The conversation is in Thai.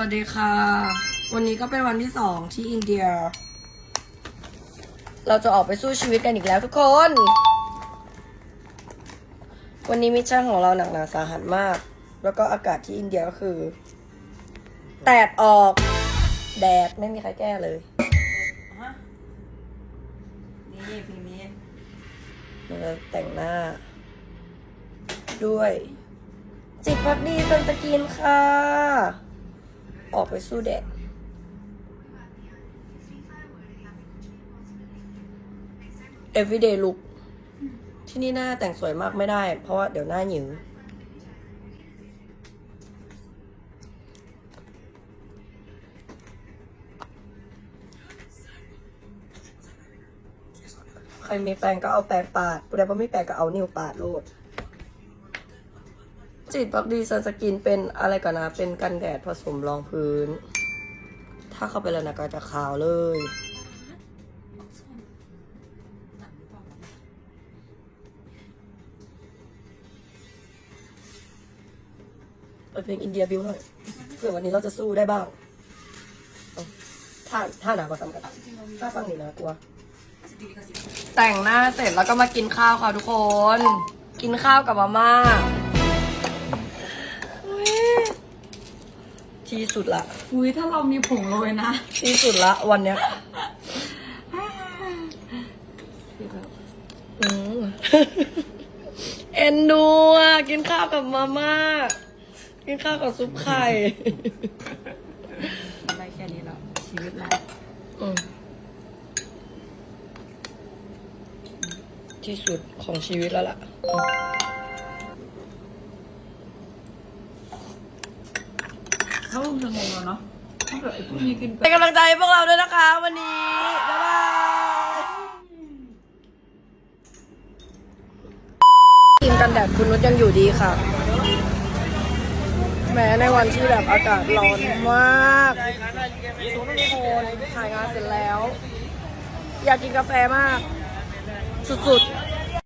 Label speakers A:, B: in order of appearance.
A: วัสดีค่ะ วันนี้ก็เป็นวันที่สองที่อินเดีย เราจะออกไปสู้ชีวิตกันอีกแล้วทุกคน วันนี้มิชชั่นของเราหนักหนาสาหัสมาก แล้วก็อากาศที่อินเดียก็คือ แตดออก แดดไม่มีใครแก้เลย
B: นี่เพลงนี้
A: เราจะแต่งหน้า ด้วย จิตพักดีซันสกินค่ะ ออกไปสู้แดด everyday look ที่นี่หน้าแต่งสวยมากไม่ได้ เพราะว่าเดี๋ยวหน้าหยิวใครมีแปรงก็เอาแปรงปาดแต่พอไม่แปรงก็เอานิ้วปาดโลด จิตพักดีซันสกินเป็นอะไรก่อนนะ เป็นกันแดดผสมรองพื้น ถ้าเข้าไปแล้วนะก็จะขาวเลย เปิดเพลงอินเดียบิวหน่อยเผื่อวันนี้เราจะสู้ได้บ้างเอาท่าท่าหนากว่าสำคัญถ้าฟังนี่นะกลัว แต่งหน้าเสร็จแล้วก็มากินข้าวค่ะทุกคน กินข้าวกับมาม่า ที่สุดละ
B: อุ้ยถ้าเรามีผงโรยนะ
A: ที่สุดละวันเนี้ยอืมเอ็นดูอะกินข้าวกับมาม่า กินข้าวกับซุปไข่
B: ได้แค่นี้แล้วชีวิตเรา
A: อืมที่สุดของชีวิตแล้วล่ะ
B: ถ้าลุงจะงงแล้วเนาะถ้าเกิดไอ้พวกนี้กินไป
A: เป็นกำลังใจให้พวกเราด้วยนะคะ วันนี้ บ๊ายบายทีมกันแดดคุณนุชยังอยู่ดีค่ะ แม้ในวันที่แบบอากาศร้อนมากทุกคนถ่ายงานเสร็จแล้ว อยากกินกาแฟมาก สุดๆ